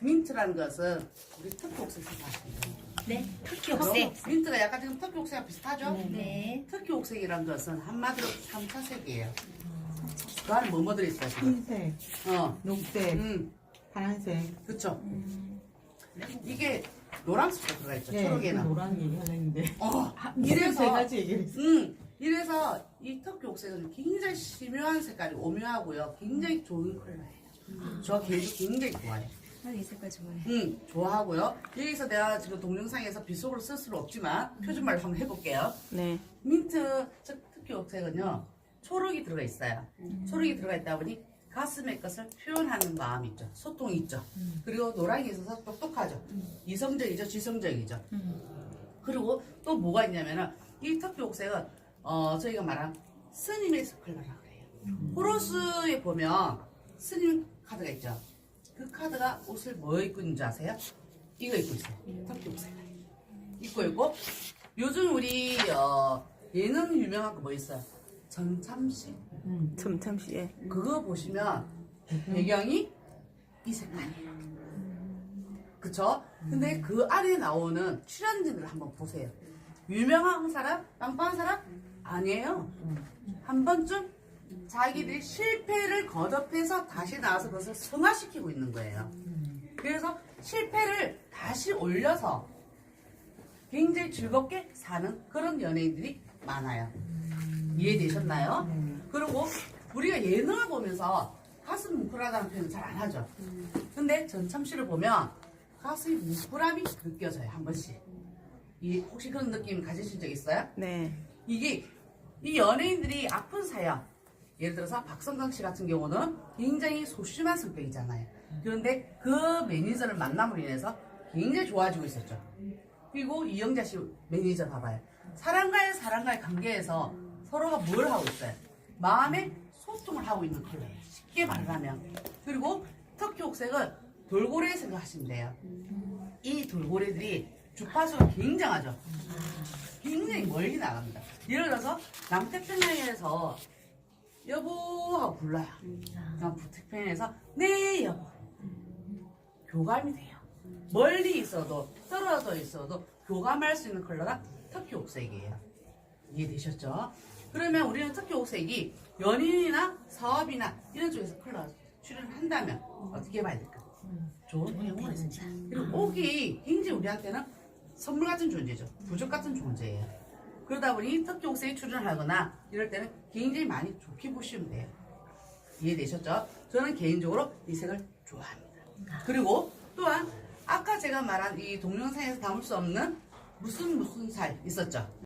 민트라는 것은 우리 터키 옥색 생각하시면 네, 터키 옥색. 옥색. 민트가 약간 지금 터키 옥색과 비슷하죠? 네. 터키 옥색이란 것은 한마디로 3차색이에요. 그 안에 뭐뭐 들어있어요, 지금? 흰색, 어, 녹색, 음, 파란색. 그쵸. 이게 노란색도 들어가 있죠, 네, 그 초록에는. 노란 얘기 하려는데. 어, 이래서. 음, 이래서 이 터키 옥색은 굉장히 심오한 색깔이 오묘하고요. 굉장히 좋은 컬러예요. 저 개인적으로 굉장히 좋아해요. 나도 이 색깔 좋아해. 응, 좋아하고요. 여기서 내가 지금 동영상에서 비속어를 쓸 수는 없지만 표준말로 한번 해볼게요. 네. 민트 즉 특히 옥색은요 초록이 들어가 있어요. 초록이 들어가 있다 보니 가슴의 것을 표현하는 마음이 있죠. 소통이 있죠. 그리고 노랑이 있어서 똑똑하죠. 이성적이죠, 지성적이죠. 그리고 또 뭐가 있냐면은 이 터키 옥색은 어 저희가 말한 스님의 컬러라고 그래요. 호로스에 보면 스님 카드가 있죠. 그 카드가 옷을 뭐 입고 있는지 아세요? 이거 입고 있어요. 터키 옥색. 입고 있고 요즘 우리 어, 예능 유명한 거 뭐 있어요? 전참시 점참시에 그거 보시면 배경이 이 색깔이에요. 그쵸? 근데 그 안에 나오는 출연진들 한번 보세요. 유명한 사람? 빵빵한 사람? 아니에요. 한 번쯤 자기들이 실패를 거듭해서 다시 나와서 그것을 승화시키고 있는 거예요. 그래서 실패를 다시 올려서 굉장히 즐겁게 사는 그런 연예인들이 많아요. 이해되셨나요? 그리고 우리가 예능을 보면서 가슴 뭉클하다는 표현을 잘안 하죠. 근데 전참시를 보면 가슴이 뭉클함이 느껴져요, 한 번씩. 이, 혹시 그런 느낌 가지신 적 있어요? 네. 이게 이 연예인들이 아픈 사연 예를 들어서 박성강 씨 같은 경우는 굉장히 소심한 성격이잖아요. 그런데 그 매니저를 만남으로 인해서 굉장히 좋아지고 있었죠. 그리고 이영자 씨 매니저 봐봐요. 사람과의 사람과의 관계에서 서로가 뭘 하고 있어요? 마음의 소통을 하고 있는 컬러예요. 쉽게 말하면. 그리고 터키 옥색은 돌고래 생각하시면 돼요. 이 돌고래들이 주파수가 굉장하죠. 굉장히 멀리 나갑니다. 예를 들어서 남태평양에서 여보 하고 불러요. 남태평양에서 네 여보 교감이 돼요. 멀리 있어도 떨어져 있어도 교감할 수 있는 컬러가 터키 옥색이에요. 이해되셨죠? 그러면 우리는 터키 옥색이 연인이나 사업이나 이런 쪽에서 컬러 출연을 한다면 어떻게 봐야 될까? 좋은 행운을 진짜. 그리고 옥이 굉장히 우리한테는 선물 같은 존재죠. 부적 같은 존재예요. 그러다 보니 옥색이 출연하거나 이럴 때는 굉장히 많이 좋게 보시면 돼요. 이해되셨죠? 저는 개인적으로 이 색을 좋아합니다. 그리고 또한 아까 제가 말한 이 동영상에서 담을 수 없는 무슨 무슨 살 있었죠?